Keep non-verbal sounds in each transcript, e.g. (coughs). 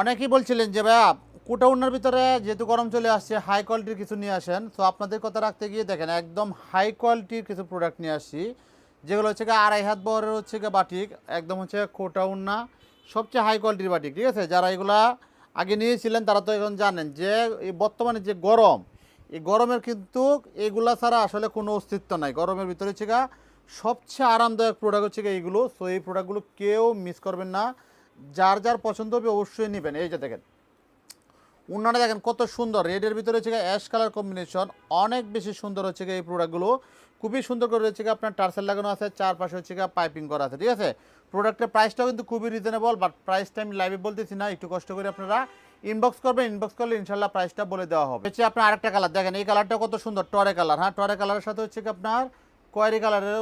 অনেকেই বলছিলেন যে, ভাইয়া কোটা উন্নার ভিতরে যেহেতু গরম চলে আসছে হাই কোয়ালিটির কিছু নিয়ে আসেন। তো আপনাদের কথা রাখতে গিয়ে দেখেন, একদম হাই কোয়ালিটির কিছু প্রোডাক্ট নিয়ে আসছি। যেগুলো হচ্ছে গিয়ে আড়াই হাত বহরের হচ্ছে গিয়ে বাটিক একদম হচ্ছে কোটা উন্না সবচেয়ে হাই কোয়ালিটির বাটিক ঠিক আছে? যারা এগুলা আগে নিয়েছিলেন, তারা তো এখন জানেন যে, এই বর্তমানে যে গরম, এই গরমের কিন্তু এগুলা ছাড়া আসলে কোনো অস্তিত্ব নাই। গরমের ভিতরে হচ্ছে গা সবচেয়ে আরামদায়ক প্রোডাক্ট হচ্ছে গিয়ে এইগুলো সো এই প্রোডাক্টগুলো কেউ মিস করবেন না। যার যার পছন্দ হবে অবশ্যই নেবেন। এই যে দেখেন উন্নয়নে দেখেন কত সুন্দর। রেডের ভিতরে হচ্ছে অ্যাশ কালার কম্বিনেশন অনেক বেশি সুন্দর হচ্ছে এই প্রোডাক্টগুলো খুবই সুন্দর করে রয়েছে আপনার টার্সেল লাগানো আছে, চারপাশে হচ্ছে পাইপিং করা আছে, ঠিক আছে? প্রোডাক্টের প্রাইসটাও কিন্তু খুবই রিজনেবল বাট প্রাইসটা আমি লাইভে বলতেছি না, একটু কষ্ট করে আপনারা ইনবক্স করবেন ইনবক্স করলে ইনশাল্লাহ প্রাইসটা বলে দেওয়া হবে। হচ্ছে আপনার আরেকটা কালার দেখেন এই কালারটা কত সুন্দর, টরে কালার হ্যাঁ? টরে কালারের সাথে হচ্ছে আপনার কোয়ারি কালারের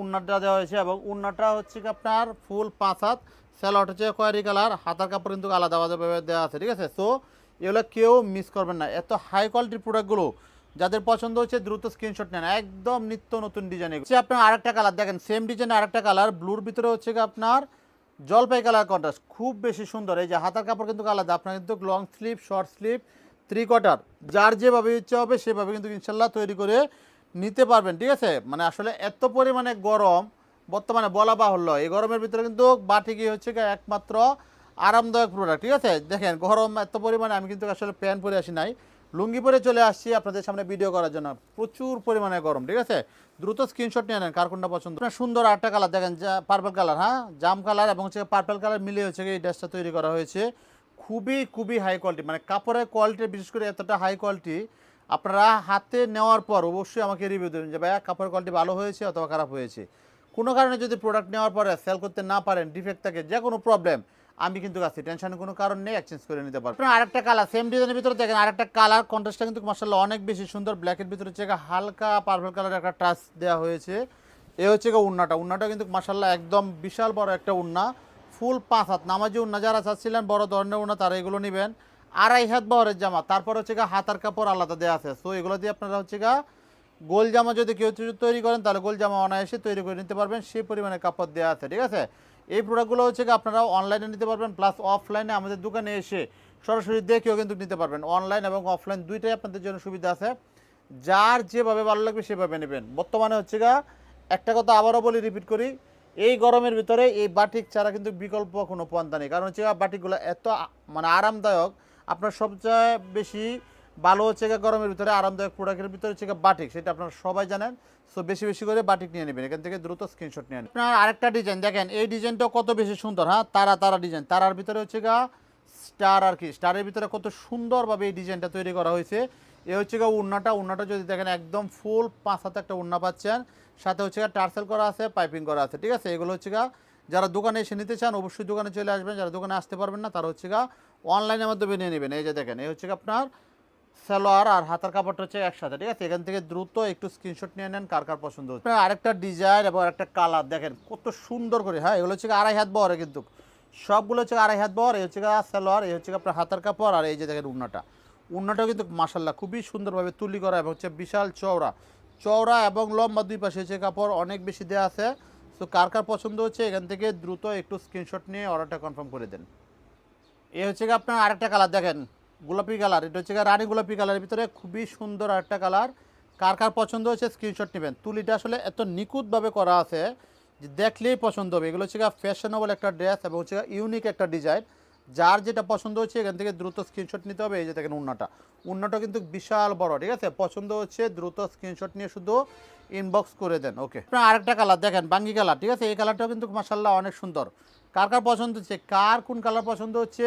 উন্নাটা দেওয়া হয়েছে এবং উন্নাটা হচ্ছে আপনার ফুল পাঁচ হাত স্যালোট হচ্ছে কোয়ারি কালার, হাতার কাপড় কিন্তু আলাদা আলাদাভাবে দেওয়া আছে, ঠিক আছে? সো এগুলো কেউ মিস করবেন না। এত হাই কোয়ালিটির প্রোডাক্টগুলো যাদের পছন্দ হচ্ছে দ্রুত স্ক্রিনশট নেন। একদম নিত্য নতুন ডিজাইন হচ্ছে আপনার আরেকটা কালার দেখেন সেম ডিজাইন আরেকটা কালার ব্লুর ভিতরে হচ্ছে কি আপনার জলপাই কালার কন্ট্রাস্ট খুব বেশি সুন্দর। এই যে হাতার কাপড় কিন্তু আলাদা, আপনার কিন্তু long sleeve short sleeve three quarter যার যেভাবে ইচ্ছা হবে সেভাবে কিন্তু ইনশাল্লাহ তৈরি করে নিতে পারবেন, ঠিক আছে? মানে আসলে এত পরিমাণে গরম বর্তমানে বলা বাহুল্য। এই গরমের ভিতরে কিন্তু বাটিকি হচ্ছে একমাত্র আরামদায়ক প্রোডাক্ট ঠিক আছে? দেখেন, গরম এত পরিমাণে আমি কিন্তু আসলে প্যান্ট পরে আসি নাই। লুঙ্গি পরে চলে আসছি আপনাদের সামনে ভিডিও করার জন্য। প্রচুর পরিমাণে গরম, ঠিক আছে? দ্রুত স্ক্রিনশট নিয়ে নেন, কার কোনটা পছন্দ। সুন্দর আটটা কালার দেখেন, যা পার্পল কালার হ্যাঁ? জাম কালার এবং হচ্ছে পার্পল কালার মিলিয়ে হচ্ছে এই ড্রেসটা তৈরি করা হয়েছে। খুবই খুবই হাই কোয়ালিটি মানে কাপড়ের কোয়ালিটি বিশেষ করে এতটা হাই কোয়ালিটি আপনারা হাতে নেওয়ার পর অবশ্যই আমাকে রিভিউ দেবেন যে, ভাইয়া, কাপড়ের কোয়ালিটি ভালো হয়েছে অথবা খারাপ হয়েছে? কোনো কারণে যদি প্রোডাক্ট নেওয়ার পরে সেল করতে না পারেন ডিফেক্ট থাকে, যে কোনো প্রবলেম আমি কিন্তু আছি। টেনশনের কোনো কারণ নেই এক্সচেঞ্জ করে নিতে আপনার আরেকটা কালার সেম ডিজাইনের ভিতরে দেখেন, আরেকটা কালার কন্ট্রাস্টটা কিন্তু মাসাল্লাহ অনেক বেশি সুন্দর। ব্ল্যাকের ভিতরে হচ্ছে হালকা পার্পল কালারের একটা টাচ দেওয়া হয়েছে। এ হচ্ছে গিয়ে উন্নাটা। উন্নাটা কিন্তু মাসাল্লাহ একদম বিশাল বড় একটা উন্না। ফুল পাঁচ হাত। নামাজি উন্না যারা চাচ্ছিলেন, বড় ধরনের উন্না, তারা এগুলো নেবেন। আড়াই হাত বহরের জামা। তারপর হচ্ছে গিয়ে হাতার কাপড় আলাদা দেওয়া আছে। সো এগুলো দিয়ে আপনারা হচ্ছে গিয়ে গোল জামা যদি কেউ তৈরি করেন, তাহলে গোল জামা অনায়াসে তৈরি করে নিতে পারবেন। সেই পরিমাণে কাপড় দেওয়া আছে, ঠিক আছে? এই প্রোডাক্টগুলো হচ্ছে কি আপনারা অনলাইনে নিতে পারবেন প্লাস অফলাইনে আমাদের দোকানে এসে সরাসরি দেখেও কিন্তু নিতে পারবেন। অনলাইন এবং অফলাইন দুইটাই আপনাদের জন্য সুবিধা আছে। যার যেভাবে ভালো লাগবে সেভাবে নেবেন। বর্তমানে হচ্ছে গা একটা কথা আবারও বলি রিপিট করি, এই গরমের ভিতরে এই বাটিক ছাড়া কিন্তু বিকল্প কোনো পন্থা নেই। কারণ হচ্ছে বাটিকগুলো এত মানে আরামদায়ক, আপনার সবচেয়ে বেশি ভালো হচ্ছে গরমের ভিতরে, আরামদায়ক প্রোডাক্টের ভিতরে হচ্ছে বাটিক, সেটা আপনারা সবাই জানেন। সো বেশি বেশি করে বাটিক নিয়ে নেবেন, এখান থেকে দ্রুত স্ক্রিনশট নিয়ে নেবেন। আপনার আরেকটা ডিজাইন দেখেন, এই ডিজাইনটা কত বেশি সুন্দর হ্যাঁ? তারা তারা ডিজাইন তারার ভিতরে হচ্ছে গা স্টার আর কি স্টারের ভিতরে কত সুন্দরভাবে এই ডিজাইনটা তৈরি করা হয়েছে। এ হচ্ছে গা উন্নাটা উন্নাটা যদি দেখেন, একদম ফুল পাঁচ হাতে একটা উন্না পাচ্ছেন। সাথে হচ্ছে গা টার্সেল করা আছে পাইপিং করা আছে, ঠিক আছে? এগুলো হচ্ছে গা যারা দোকানে এসে নিতে চান, অবশ্যই দোকানে চলে আসবেন। যারা দোকানে আসতে পারবেন না, তারা হচ্ছে গা অনলাইনের মাধ্যমে নিয়ে নেবেন। এই যে দেখেন, এই হচ্ছে গা আপনার সালোয়ার আর হাতার কাপড়টা হচ্ছে একসাথে, ঠিক আছে? এখান থেকে দ্রুত একটু স্ক্রিনশট নিয়ে নেন কার কার পছন্দ হচ্ছে। আপনার আরেকটা ডিজাইন এবং আরেকটা কালার দেখেন কত সুন্দর করে হ্যাঁ এগুলো হচ্ছে আড়াই হাত বহরে কিন্তু। সবগুলো হচ্ছে আড়াই হাত বহর, এই হচ্ছে সালোয়ার, এই হচ্ছে আপনার হাতার কাপড় আর এই যে দেখেন উন্নাটা। উন্নাটাও কিন্তু মাসাল্লাহ খুবই সুন্দরভাবে তুলি করা এবং হচ্ছে বিশাল চওড়া। চওড়া এবং লম্বা দুই পাশে হচ্ছে কাপড় অনেক বেশি দেওয়া আছে। তো কার কার পছন্দ হচ্ছে, এখান থেকে দ্রুত একটু স্ক্রিনশট নিয়ে অর্ডারটা কনফার্ম করে দেন। এ হচ্ছে আপনার আরেকটা কালার দেখেন। গোলাপি কালার, এটা হচ্ছে রানী গোলাপি কালারের ভিতরে খুবই সুন্দর একটা কালার। কার কার পছন্দ হচ্ছে স্ক্রিনশট নেবেন। তুলিটা আসলে এত নিখুঁতভাবে করা আছে যে দেখলেই পছন্দ হবে। এগুলো হচ্ছে ফ্যাশনেবল একটা ড্রেস এবং হচ্ছে ইউনিক একটা ডিজাইন যার যেটা পছন্দ হচ্ছে এখান থেকে দ্রুত স্ক্রিনশট নিতে হবে। এই যে দেখেন উন্নাটা। উন্নাটা কিন্তু বিশাল বড়, ঠিক আছে? পছন্দ হচ্ছে দ্রুত স্ক্রিনশট নিয়ে শুধু ইনবক্স করে দেন। ওকে আপনার আরেকটা কালার দেখেন, বাঙ্গি কালার, ঠিক আছে? এই কালারটাও কিন্তু মাসাল্লাহ অনেক সুন্দর। কার কার পছন্দ হচ্ছে? কার কোন কালার পছন্দ হচ্ছে?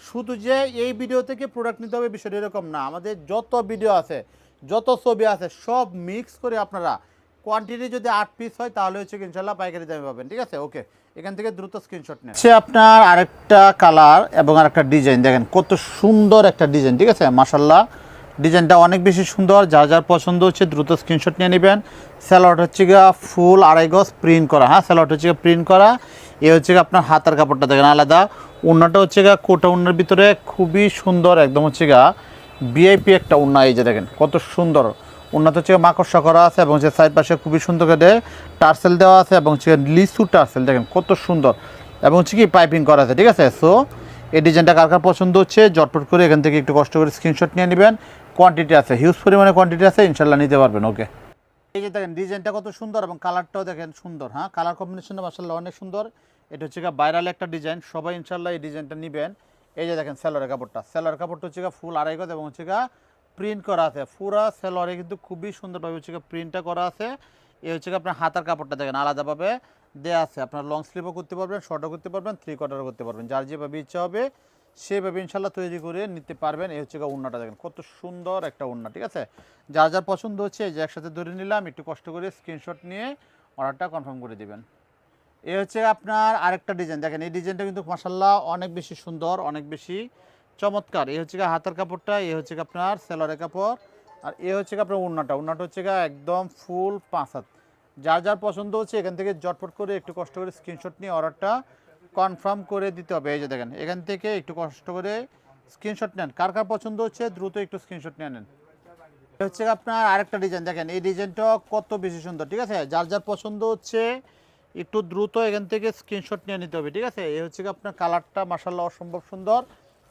শুধু যে এই ভিডিও থেকে প্রোডাক্ট নিতে হবে বিষয়টা এরকম না। আমাদের যত ভিডিও আছে, যত ছবি আছে, সব মিক্স করে আপনারা কোয়ান্টিটি যদি আট পিস হয়, তাহলে হচ্ছে ইনশাল্লাহ পাইকারি দামে পাবেন। ঠিক আছে? ওকে এখান থেকে দ্রুত স্ক্রিনশট নেন। সে আপনার আরেকটা কালার এবং আরেকটা ডিজাইন দেখেন কত সুন্দর একটা ডিজাইন ঠিক আছে? মাসাল্লাহ ডিজাইনটা অনেক বেশি সুন্দর। যার যার পছন্দ হচ্ছে দ্রুত স্ক্রিনশট নিয়ে নেবেন। স্যালোয়ার হচ্ছে গিয়ে ফুল আড়াই গজ প্রিন্ট করা। হ্যাঁ স্যালোয়ার হচ্ছে গিয়ে প্রিন্ট করা। এ হচ্ছে আপনার হাতার কাপড়টা দেখেন, আলাদা। উন্নাটা হচ্ছে গিয়ে কোটা উন্নার ভিতরে খুবই সুন্দর, একদম হচ্ছে গা ভিআইপি একটা উন্না, এই যে দেখেন কত সুন্দর। উন্নত হচ্ছে মাকড়সা করা আছে এবং হচ্ছে সাইড পাশে খুবই সুন্দর করে টার্সেল দেওয়া আছে এবং হচ্ছে লিসু টার্সেল, দেখেন কত সুন্দর। এবং হচ্ছে কি পাইপিং করা আছে, ঠিক আছে? সো এই ডিজাইনটা কার কার পছন্দ হচ্ছে জটপট করে এখান থেকে একটু কষ্ট করে স্ক্রিনশট নিয়ে নেবেন। কোয়ান্টিটি আছে হিউজ পরিমাণে কোয়ান্টিটি আছে ইনশাল্লাহ নিতে পারবেন ওকে এই যে দেখেন, ডিজাইনটা কত সুন্দর এবং কালারটাও দেখেন সুন্দর হ্যাঁ? কালার কম্বিনেশনটা মাসাল্লাহ অনেক সুন্দর। এটা হচ্ছে ভাইরাল একটা ডিজাইন সবাই ইনশাল্লাহ এই ডিজাইনটা নেবেন। এই যে দেখেন সেলোয়ারের কাপড়টা। সেলোয়ার কাপড়টা হচ্ছে ফুল আড়াই গজ এবং হচ্ছে প্রিন্ট করা আছে। পুরা সেলোয়ারে কিন্তু খুবই সুন্দরভাবে হচ্ছে প্রিন্টটা করা আছে। এই হচ্ছে আপনার হাতার কাপড়টা দেখেন, আলাদাভাবে দেওয়া আছে। আপনার লং স্লিভও করতে পারবেন শর্টও করতে পারবেন থ্রি কোয়ার্টারও করতে পারবেন। যার যেভাবে ইচ্ছা হবে, সেভাবে ইনশাল্লাহ তৈরি করে নিতে পারবেন। এই হচ্ছে উন্নাটা দেখেন, কত সুন্দর একটা উন্না ঠিক আছে? যার যার পছন্দ হচ্ছে যে একসাথে ধরে নিলাম, একটু কষ্ট করে স্ক্রিনশট নিয়ে অর্ডারটা কনফার্ম করে দিবেন। এই হচ্ছে আপনার আরেকটা ডিজাইন। দেখেন, এই ডিজাইনটা কিন্তু মাসাল্লাহ অনেক বেশি সুন্দর, অনেক বেশি চমৎকার। এ হচ্ছে হাতার কাপড়টা, এ হচ্ছে আপনার সেলরের কাপড়, আর এ হচ্ছে আপনার উন্নাটা উন্নাটা হচ্ছে একদম ফুল পাঁচ হাত। যার যার পছন্দ হচ্ছে এখান থেকে জটপট করে একটু কষ্ট করে স্ক্রিনশট নিয়ে অর্ডারটা কনফার্ম করে দিতে হবে। এই যে দেখেন, এখান থেকে একটু কষ্ট করে স্ক্রিনশট নেন। কার কার পছন্দ হচ্ছে দ্রুত একটু স্ক্রিনশট নিয়ে নেন। হচ্ছে আপনার আরেকটা ডিজাইন। দেখেন, এই ডিজাইনটা কত বেশি সুন্দর, ঠিক আছে? যার যার পছন্দ হচ্ছে একটু দ্রুত এখান থেকে স্ক্রিনশট নিয়ে নিতে হবে, ঠিক আছে? এই হচ্ছে গিয়ে আপনার কালারটা মাসাল্লাহ অসম্ভব সুন্দর।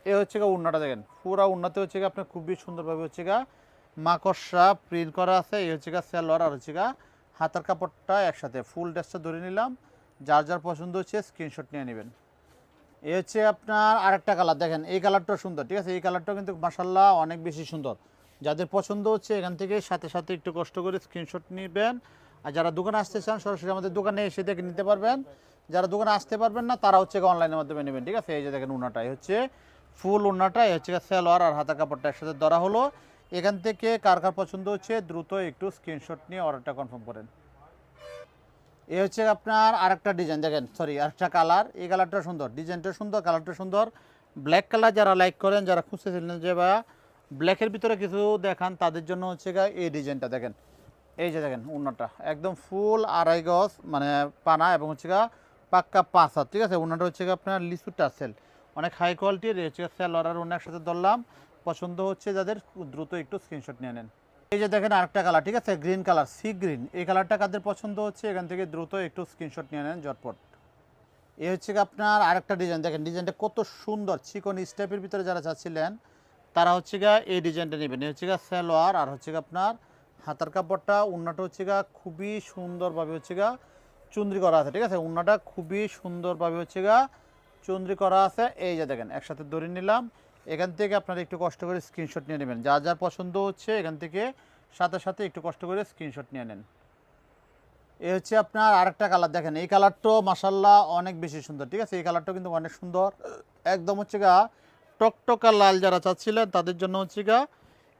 এ হচ্ছে গিয়ে উন্নাটা দেখেন, পুরা উন্নাতে হচ্ছে গিয়ে আপনার খুবই সুন্দরভাবে হচ্ছে গা মাকড়সা প্রিন্ট করা আছে এই হচ্ছে গা সালোয়ার আর হচ্ছে গা হাতার কাপড়টা একসাথে। ফুল ড্রেসটা ধরে নিলাম, যার যার পছন্দ হচ্ছে স্ক্রিনশট নিয়ে নেবেন। এই হচ্ছে আপনার আরেকটা কালার দেখেন, এই কালারটাও সুন্দর, ঠিক আছে? এই কালারটাও কিন্তু মাসাল্লাহ অনেক বেশি সুন্দর। যাদের পছন্দ হচ্ছে এখান থেকে সাথে সাথে একটু কষ্ট করে স্ক্রিনশট নেবেন। আর যারা দোকানে আসতে চান, সরাসরি আমাদের দোকানে এসে দেখে নিতে পারবেন। যারা দোকানে আসতে পারবেন না, তারা হচ্ছে অনলাইনের মাধ্যমে নেবেন, ঠিক আছে? এই যে দেখেন উনাটা এই হচ্ছে ফুল উন্নাটা হচ্ছে সালোয়ার আর হাতা কাপড়টা একসাথে ধরা হলো। এখান থেকে কার কার পছন্দ হচ্ছে, দ্রুত একটু স্ক্রিনশট নিয়ে অর্ডারটা কনফার্ম করেন। এ হচ্ছে আপনার আরেকটা ডিজাইন দেখেন সরি আরেকটা কালার এই কালারটা সুন্দর ডিজাইনটা সুন্দর কালারটা সুন্দর। ব্ল্যাক কালার যারা লাইক করেন, যারা খুঁজতেছিলেন যে বা ব্ল্যাকের ভিতরে কিছু দেখান, তাদের জন্য হচ্ছে এই ডিজাইনটা দেখেন। এই যে দেখেন উন্নাটা একদম ফুল আড়াই গজ মানে পানা এবং হচ্ছে গা পাক্কা পাঁচ ঠিক আছে? উন্নাটা হচ্ছে গা আপনার লিচু টাসেল অনেক হাই কোয়ালিটির হচ্ছে সেল অর্ডার অন্য একসাথে ধরলাম। পছন্দ হচ্ছে যাদের, দ্রুত একটু স্ক্রিনশট নিয়ে নেন। এই যে দেখেন আরেকটা কালার ঠিক আছে? গ্রিন কালার সি গ্রিন এই কালারটা কাদের পছন্দ হচ্ছে? এখান থেকে দ্রুত একটু স্ক্রিনশট নিয়ে নেন জটপট এই হচ্ছে গিয়ে আপনার আরেকটা ডিজাইন দেখেন ডিজাইনটা কত সুন্দর, চিকন স্টেপের ভিতরে যারা চাচ্ছিলেন, তারা হচ্ছে গা এই ডিজাইনটা নেবেন। এই হচ্ছে গা সালোয়ার আর হচ্ছে গা আপনার হাতার কাপড়টা, উন্নাটা হচ্ছে গা খুবই সুন্দরভাবে হচ্ছে গা চুন্দ্রি করা আছে, ঠিক আছে? উন্নাটা খুবই সুন্দরভাবে হচ্ছে গা চুন্দ্রি করা আছে। এই যে দেখেন, একসাথে দড়ি নিলাম। এখান থেকে আপনারা একটু কষ্ট করে স্ক্রিনশট নিয়ে নেবেন। যা যা পছন্দ হচ্ছে, এখান থেকে সাথে সাথে একটু কষ্ট করে স্ক্রিনশট নিয়ে নেন। এই হচ্ছে আপনার আরেকটা কালার দেখেন, এই কালারটাও মাসাল্লাহ অনেক বেশি সুন্দর, ঠিক আছে? এই কালারটাও কিন্তু অনেক সুন্দর। একদম হচ্ছে গা টকটকা লাল যারা চাচ্ছিলেন, তাদের জন্য হচ্ছে গা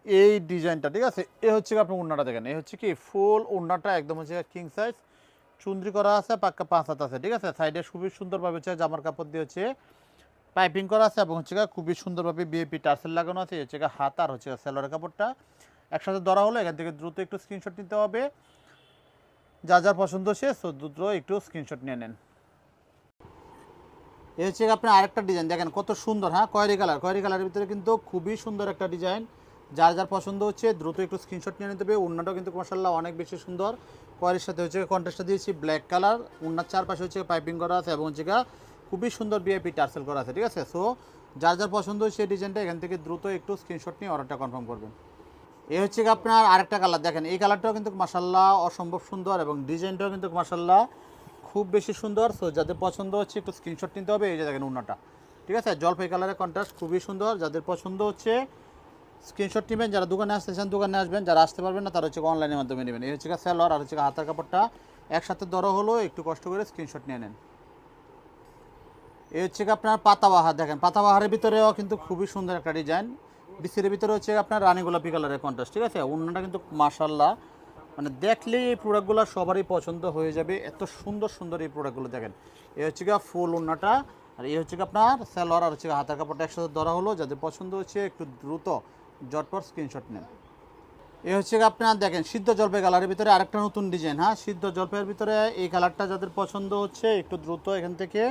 এই ডিজাইনটা, ঠিক আছে? এ হচ্ছে গিয়ে আপনার উন্নাটা দেখেন। এই হচ্ছে কি ফুল উন্নাটা, একদম হচ্ছে কিং সাইজ চুন্দ্রি করা আছে, পাক্কা পাঁচ হাত আছে, ঠিক আছে? সাইডে খুবই সুন্দরভাবে হচ্ছে জামার কাপড় দিয়ে হচ্ছে পাইপিং করা আছে এবং হচ্ছে খুবই সুন্দরভাবে বিএপি টার্সেল লাগানো আছে। হচ্ছে হাত আর হচ্ছে সেলোয়ার কাপড়টা। একসাথে ধরা হলো এখান থেকে দ্রুত একটু স্ক্রিনশট নিতে হবে। যা যার পছন্দ সে দ্রুত একটু স্ক্রিনশট নিয়ে নেন। এই হচ্ছে আপনার আরেকটা ডিজাইন। দেখেন কত সুন্দর হ্যাঁ? কয়েরি কালার। কয়েরি কালারের ভিতরে কিন্তু খুবই সুন্দর একটা ডিজাইন। যার যার পছন্দ হচ্ছে, দ্রুত একটু স্ক্রিনশট নিয়ে নিতে হবে। উন্নাটাও কিন্তু মশাল্লাহ অনেক বেশি সুন্দর। কয়েরির সাথে হচ্ছে কন্ট্রাস্টটা দিয়েছি ব্ল্যাক কালার উন্নার চারপাশে হচ্ছে পাইপিং করা আছে এবং হচ্ছে খুবই সুন্দর বিআইপি টার্সেল করা আছে, ঠিক আছে? সো যার যার পছন্দ হচ্ছে ডিজাইনটা এখান থেকে দ্রুত একটু স্ক্রিনশট নিয়ে অর্ডারটা কনফার্ম করবেন। এ হচ্ছে আপনার আরেকটা কালার দেখেন, এই কালারটাও কিন্তু মাসাল্লাহ অসম্ভব সুন্দর এবং ডিজাইনটাও কিন্তু মাসাল্লাহ খুব বেশি সুন্দর। সো যাদের পছন্দ হচ্ছে একটু স্ক্রিনশট নিতে হবে, এই যে দেখেন উন্নাটা, ঠিক আছে? জলপাই কালারের কন্ট্রাস্ট খুবই সুন্দর। যাদের পছন্দ হচ্ছে স্ক্রিনশট নেবেন, যারা দোকানে আসতে চান দোকানে আসবেন, যারা আসতে পারবেন না, তারা হচ্ছে অনলাইনের মাধ্যমে নেবেন। এই হচ্ছে স্যালোয়ার আর হচ্ছে হাতার কাপড়টা একসাথে ধরা হলো, একটু কষ্ট করে স্ক্রিনশট নিয়ে নেন। এই হচ্ছে আপনার পাতাবাহার, দেখেন, পাতাবাহারের ভিতরেও কিন্তু খুবই সুন্দর একটা ডিজাইন বিসির ভিতরে হচ্ছে আপনার রানী গোলাপি কালারের কন্ট্রাস্ট ঠিক আছে? অন্যটা কিন্তু মার্শাল্লাহ মানে দেখলে এই প্রোডাক্টগুলো সবারই পছন্দ হয়ে যাবে। এত সুন্দর সুন্দর এই প্রোডাক্টগুলো দেখেন। এই হচ্ছে গিয়ে ফুল উন্নাটা আর এই হচ্ছে আপনার স্যালোয়ার আর হচ্ছে হাতের কাপড়টা একসাথে ধরা হলো, যাদের পছন্দ হচ্ছে একটু দ্রুত জটপট স্ক্রিনশট নেন। এই হচ্ছে আপনার দেখেন, সিদ্ধ জলপাই কালারের ভিতরে আরেকটা নতুন ডিজাইন হ্যাঁ? সিদ্ধ জলপাইয়ের ভিতরে এই কালারটা যাদের পছন্দ হচ্ছে, একটু দ্রুত এখান থেকে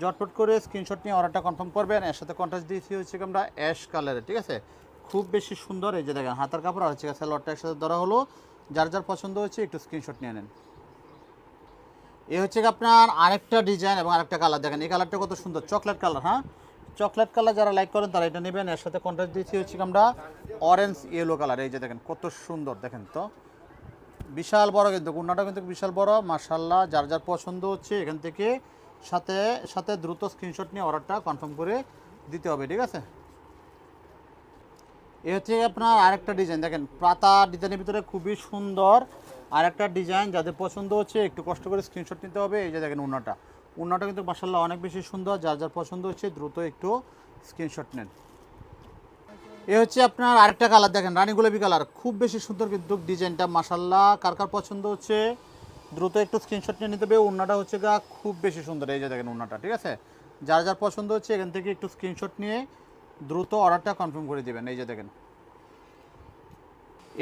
জটপট করে স্ক্রিনশট নিয়ে অর্ডারটা কনফার্ম করবেন। এর সাথে কন্ট্রাস্ট দিয়েছি হচ্ছে আমরা অ্যাশ কালারের ঠিক আছে? খুব বেশি সুন্দর, এই যে দেখেন, হাতার কাপড়, আর হচ্ছে স্যালোয়ারটা একসাথে ধরা হলো। যার যার পছন্দ হচ্ছে একটু স্ক্রিনশট নিয়ে নেন। এই হচ্ছে আপনার আরেকটা ডিজাইন এবং আরেকটা কালার দেখেন, এই কালারটা কত সুন্দর চকলেট কালার হ্যাঁ? চকলেট কালার যারা লাইক করেন তারা এটা নেবেন। এর সাথে কন্ট্রাস্ট দিয়েছি হচ্ছে আমরা অরেঞ্জ ইয়েলো কালার এই যে দেখেন, কত সুন্দর, দেখেন তো। বিশাল বড় কিন্তু উন্নাটা কিন্তু বিশাল বড়। মার্শাল্লাহ যার যার পছন্দ হচ্ছে এখান থেকে সাথে সাথে দ্রুত স্ক্রিনশট নিয়ে অর্ডারটা কনফার্ম করে দিতে হবে, ঠিক আছে? এ হচ্ছে আপনার আরেকটা ডিজাইন দেখেন, পাতা ডিজাইনের ভিতরে খুবই সুন্দর। আরেকটা ডিজাইন যাদের পছন্দ হচ্ছে একটু কষ্ট করে স্ক্রিনশট নিতে হবে। এই যে দেখেন উন্নাটা উন্নাটা কিন্তু মার্শাল্লাহ অনেক বেশি সুন্দর, যার যার পছন্দ হচ্ছে দ্রুত একটু স্ক্রিনশট নেন। এ হচ্ছে আপনার আরেকটা কালার দেখেন, রানী গোলাপি কালার খুব বেশি সুন্দর কিন্তু ডিজাইনটা মাসাল্লাহ কার কার পছন্দ হচ্ছে? দ্রুত একটু স্ক্রিনশট নিয়ে নিতে হবে। উন্নাটা হচ্ছে গা খুব বেশি সুন্দর। এই যে দেখেন উন্নাটা ঠিক আছে? যার যার পছন্দ হচ্ছে এখান থেকে একটু স্ক্রিনশট নিয়ে দ্রুত অর্ডারটা কনফার্ম করে দেবেন। এই যে দেখেন।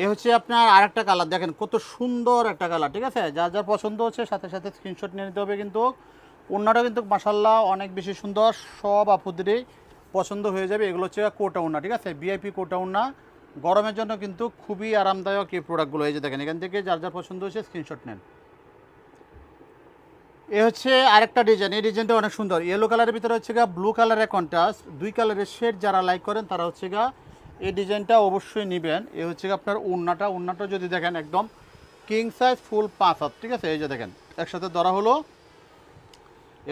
এ হচ্ছে আপনার আরেকটা কালার দেখেন কত সুন্দর একটা কালার ঠিক আছে? যার যার পছন্দ হচ্ছে, সাথে সাথে স্ক্রিনশট নিয়ে নিতে হবে কিন্তু। ওড়নাটা কিন্তু মাসাল্লাহ অনেক বেশি সুন্দর। সব আপুদেরই পছন্দ হয়ে যাবে। এগুলো হচ্ছে কোটা উন্না, ঠিক আছে? বিআইপি কোটা উন্না। গরমের জন্য কিন্তু খুবই আরামদায়ক এই প্রোডাক্টগুলো। এই দেখেন, এখান থেকে যার যার পছন্দ হচ্ছে স্ক্রিনশট নেন। এ হচ্ছে আরেকটা ডিজাইন এই ডিজাইনটা অনেক সুন্দর। ইয়েলো কালারের ভিতরে হচ্ছে গা ব্লু কালারের কন্ট্রাস্ট দুই কালারের শেড যারা লাইক করেন, তারা হচ্ছে গা এই ডিজাইনটা অবশ্যই নেবেন। এ হচ্ছে আপনার উন্নাটা। উন্নাটা যদি দেখেন একদম কিং সাইজ ফুল পাঁচ হাত, ঠিক আছে? এই যে দেখেন, একসাথে ধরা হলো।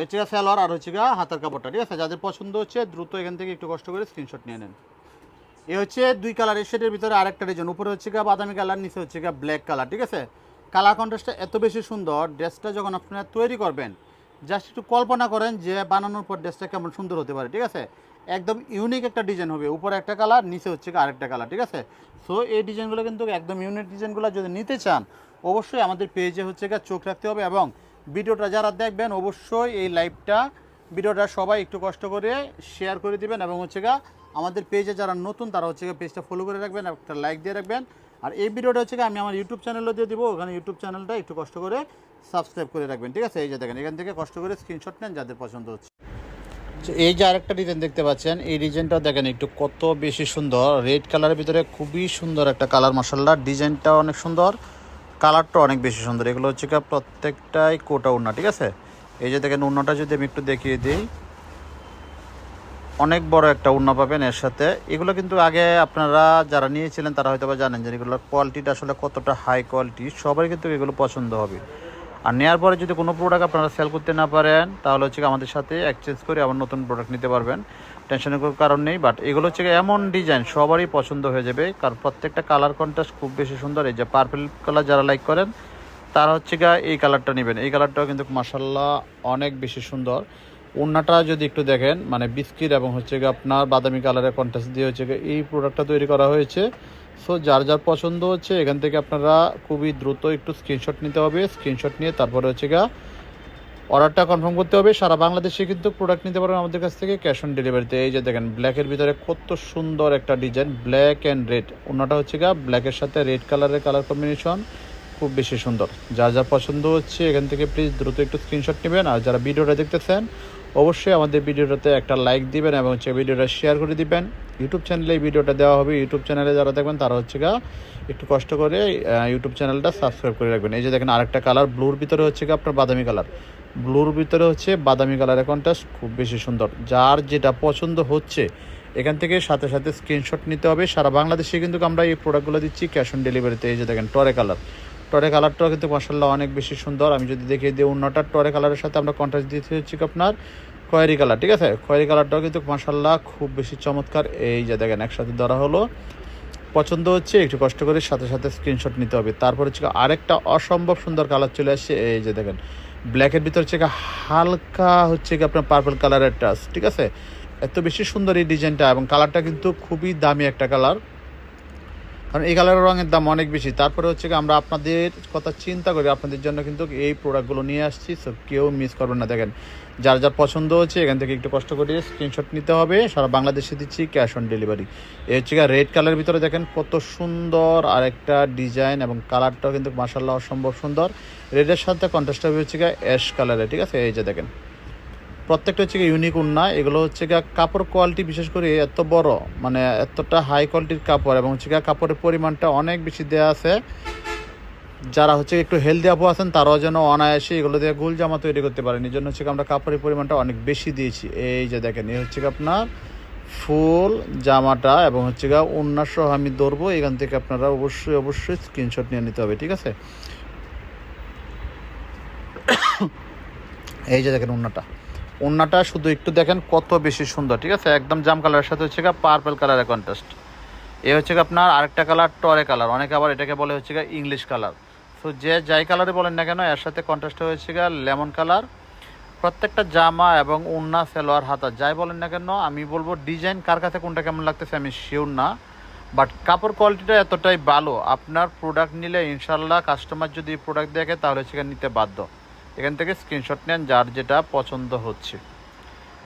হচ্ছে স্যালোয়ার আর হচ্ছে গা হাতের কাপড়টা, ঠিক আছে? যাদের পছন্দ হচ্ছে, দ্রুত এখান থেকে একটু কষ্ট করে স্ক্রিনশট নিয়ে নেন। এ হচ্ছে দুই কালারের শেডের ভিতরে আরেকটা ডিজাইন উপরে হচ্ছে গা বাদামি কালার নিচে হচ্ছে গা ব্ল্যাক কালার ঠিক আছে? কালার কন্ট্রাস্টটা এত বেশি সুন্দর ড্রেসটা যখন আপনারা তৈরি করবেন জাস্ট একটু কল্পনা করেন যে বানানোর পর ড্রেসটা কেমন সুন্দর হতে পারে, ঠিক আছে? একদম ইউনিক একটা ডিজাইন হবে। উপরে একটা কালার নিচে হচ্ছে আরেকটা কালার ঠিক আছে? সো এই ডিজাইনগুলো কিন্তু একদম ইউনিক ডিজাইনগুলো যদি নিতে চান, অবশ্যই আমাদের পেজে হচ্ছে চোখ রাখতে হবে এবং ভিডিওটা যারা দেখবেন অবশ্যই এই লাইভটা, ভিডিওটা সবাই একটু কষ্ট করে শেয়ার করে দিবেন এবং হচ্ছে গা আমাদের পেজে যারা নতুন, তারা হচ্ছে পেজটা ফলো করে রাখবেন, একটা লাইক দিয়ে রাখবেন। আর এই ভিডিওটা হচ্ছে আমি আমার ইউটিউব চ্যানেলও দিয়ে দিব, ওখানে ইউটিউব চ্যানেলটা একটু কষ্ট করে সাবস্ক্রাইব করে রাখবেন, ঠিক আছে? এই যে দেখেন, এখান থেকে কষ্ট করে স্ক্রিনশট নেন, যাদের পছন্দ হচ্ছে। তো এই যে আরেকটা ডিজাইন দেখতে পাচ্ছেন, এই ডিজাইনটাও দেখেন একটু কত বেশি সুন্দর রেড কালারের ভিতরে খুবই সুন্দর একটা কালার মাসাল্লাহ ডিজাইনটা অনেক সুন্দর। কালারটা অনেক বেশি সুন্দর। এগুলো হচ্ছে কি প্রত্যেকটাই কোটা উন্না, ঠিক আছে? এই যে দেখেন উন্নাটা যদি আমি একটু দেখিয়ে দিই, অনেক বড় একটা উন্না পাবেন এর সাথে। এগুলো কিন্তু আগে আপনারা যারা নিয়েছিলেন, তারা হয়তো বা জানেন যে এগুলোর কোয়ালিটিটা আসলে কতটা হাই কোয়ালিটি সবারই কিন্তু এগুলো পছন্দ হবে। আর নেওয়ার পরে যদি কোনো প্রোডাক্ট আপনারা সেল করতে না পারেন, তাহলে হচ্ছে আমাদের সাথে এক্সচেঞ্জ করে আবার নতুন প্রোডাক্ট নিতে পারবেন। টেনশনের কোনো কারণ নেই বাট এগুলো হচ্ছে এমন ডিজাইন সবারই পছন্দ হয়ে যাবে। কারণ প্রত্যেকটা কালার কন্ট্রাস্ট খুব বেশি সুন্দর। এই যে পার্পল কালার যারা লাইক করেন, তারা হচ্ছে গিয়ে এই কালারটা নেবেন। এই কালারটাও কিন্তু মাসাল্লাহ অনেক বেশি সুন্দর। ওড়নাটা যদি একটু দেখেন মানে বিস্কিট এবং হচ্ছে গিয়ে আপনার বাদামি কালারের কন্ট্রাস্ট দিয়ে হচ্ছে এই প্রোডাক্টটা তৈরি করা হয়েছে। সো যার যার পছন্দ হচ্ছে, এখান থেকে আপনারা খুবই দ্রুত একটু স্ক্রিনশট নিতে হবে। স্ক্রিনশট নিয়ে তারপরে হচ্ছে গিয়ে অর্ডারটা কনফার্ম করতে হবে। সারা বাংলাদেশে কিন্তু প্রোডাক্ট নিতে পারবেন আমাদের কাছ থেকে ক্যাশ অন ডেলিভারিতে এই যে দেখেন ব্ল্যাকের ভিতরে কত সুন্দর একটা ডিজাইন ব্ল্যাক অ্যান্ড রেড অন্যটা হচ্ছে গা ব্ল্যাকের সাথে রেড কালারের কালার কম্বিনেশন খুব বেশি সুন্দর। যা যা পছন্দ হচ্ছে, এখান থেকে প্লিজ দ্রুত একটু স্ক্রিনশট নেবেন। আর যারা ভিডিওটা দেখতেছেন, অবশ্যই আমাদের ভিডিওটাতে একটা লাইক দিবেন এবং হচ্ছে ভিডিওটা শেয়ার করে দিবেন। ইউটিউব চ্যানেলে এই ভিডিওটা দেওয়া হবে। ইউটিউব চ্যানেলে যারা দেখবেন, তারা হচ্ছে গা একটু কষ্ট করে ইউটিউব চ্যানেলটা সাবস্ক্রাইব করে রাখবেন। এই যে দেখেন, আরেকটা কালার ব্লুর ভিতরে হচ্ছে গা আপনার বাদামি কালার ব্লুর ভিতরে হচ্ছে বাদামি কালারের কন্ট্রাস্ট খুব বেশি সুন্দর। যার যেটা পছন্দ হচ্ছে, এখান থেকে সাথে সাথে স্ক্রিনশট নিতে হবে। সারা বাংলাদেশে কিন্তু আমরা এই প্রোডাক্টগুলো দিচ্ছি ক্যাশ অন ডেলিভারিতে এই যে দেখেন, টরে কালার। টরে কালারটাও কিন্তু মার্শাল্লাহ অনেক বেশি সুন্দর। আমি যদি দেখিয়ে দিই অন্যটা, টরে কালারের সাথে আমরা কন্ট্রাস্ট দিতে হচ্ছে আপনার খয়েরি কালার, ঠিক আছে? খয়েরি কালারটাও কিন্তু মার্শাল্লাহ খুব বেশি চমৎকার। এই যে দেখেন, একসাথে ধরা হলো। পছন্দ হচ্ছে, একটু কষ্ট করে সাথে সাথে স্ক্রিনশট নিতে হবে। তারপর হচ্ছে আরেকটা অসম্ভব সুন্দর কালার চলে আসছে। এই যে দেখেন ব্ল্যাকের ভিতর হচ্ছে হালকা হচ্ছে কি আপনার পার্পল কালারের টাচ ঠিক আছে? এত বেশি সুন্দর এই ডিজাইনটা এবং কালারটা কিন্তু খুবই দামি একটা কালার কারণ এই কালারের রঙের দাম অনেক বেশি। তারপরে হচ্ছে কি আমরা আপনাদের কথা চিন্তা করি, আপনাদের জন্য কিন্তু এই প্রোডাক্টগুলো নিয়ে আসছি সো কেউ মিস করবেন না। দেখেন, যার যার পছন্দ হচ্ছে, এখান থেকে একটু কষ্ট করে স্ক্রিনশট নিতে হবে। সারা বাংলাদেশে দিচ্ছি ক্যাশ অন ডেলিভারি এই হচ্ছে রেড কালারের ভিতরে দেখেন কত সুন্দর আর একটা ডিজাইন এবং কালারটাও কিন্তু মাসাল্লাহ অসম্ভব সুন্দর। রেডের সাথে কন্ট্রাস্ট হবে হচ্ছে অ্যাশ কালারে ঠিক আছে? এই যে দেখেন। প্রত্যেকটা হচ্ছে গিয়ে ইউনিক উন্না, এগুলো হচ্ছে গিয়ে কাপড় কোয়ালিটি বিশেষ করে এত বড় মানে এতটা হাই কোয়ালিটির কাপড় এবং হচ্ছে গিয়ে কাপড়ের পরিমাণটা অনেক বেশি দেওয়া আছে। যারা হচ্ছে একটু হেলদি আপু আছেন, তারাও যেন অনায়াসে এগুলো দিয়ে গোল জামা তৈরি করতে পারেন। এই জন্য হচ্ছে আমরা কাপড়ের পরিমাণটা অনেক বেশি দিয়েছি। এই যে দেখেন, এই হচ্ছে আপনার ফুল জামাটা এবং হচ্ছে গা উন্নাস সহ আমি ধরবো, এখান থেকে আপনারা অবশ্যই অবশ্যই স্ক্রিনশট নিয়ে নিতে হবে, ঠিক আছে? (coughs) এই যে দেখেন উন্নাটা। উন্নাটা শুধু একটু দেখেন কত বেশি সুন্দর, ঠিক আছে? একদম জাম কালারের সাথে হচ্ছে গা পার্পল কালারের কন্ট্রাস্ট এ হচ্ছে আপনার আরেকটা কালার টরে কালার অনেকে আবার এটাকে বলে হচ্ছে গিয়ে ইংলিশ কালার তো যে যাই কালারে বলেন না কেন, এর সাথে কন্ট্রাস্ট হয়েছে গিয়ে লেমন কালার প্রত্যেকটা জামা এবং উন্না সেলোয়ার, হাতা, যাই বলেন না কেন, আমি বলব ডিজাইন কার কাছে কোনটা কেমন লাগতেছে আমি শিওর না। বাট কাপড় কোয়ালিটিটা এতটাই ভালো, আপনার প্রোডাক্ট নিলে ইনশাল্লাহ কাস্টমার যদি প্রোডাক্ট দেখে তাহলে সেখানে নিতে বাধ্য। এখান থেকে স্ক্রিনশট নেন যার যেটা পছন্দ হচ্ছে।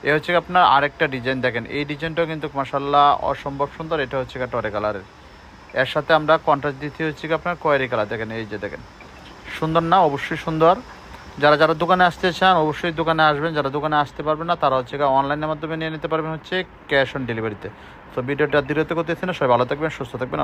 এ হচ্ছে আপনার আরেকটা ডিজাইন দেখেন। এই ডিজাইনটাও কিন্তু মাসাল্লাহ অসম্ভব সুন্দর। এটা হচ্ছে টরে কালারের। এর সাথে আমরা কন্ট্রাস্ট দিতে হচ্ছে আপনার কয়েরি কালার। দেখেন, এই যে দেখেন। সুন্দর না? অবশ্যই সুন্দর। যারা যারা দোকানে আসতে চান, অবশ্যই দোকানে আসবেন। যারা দোকানে আসতে পারবেন না, তারা হচ্ছে অনলাইনের মাধ্যমে নিয়ে নিতে পারবেন হচ্ছে ক্যাশ অন ডেলিভারিতে তো। ভিডিওটা দৃঢ়তে করতেছি না। সবাই ভালো থাকবেন, সুস্থ থাকবেন।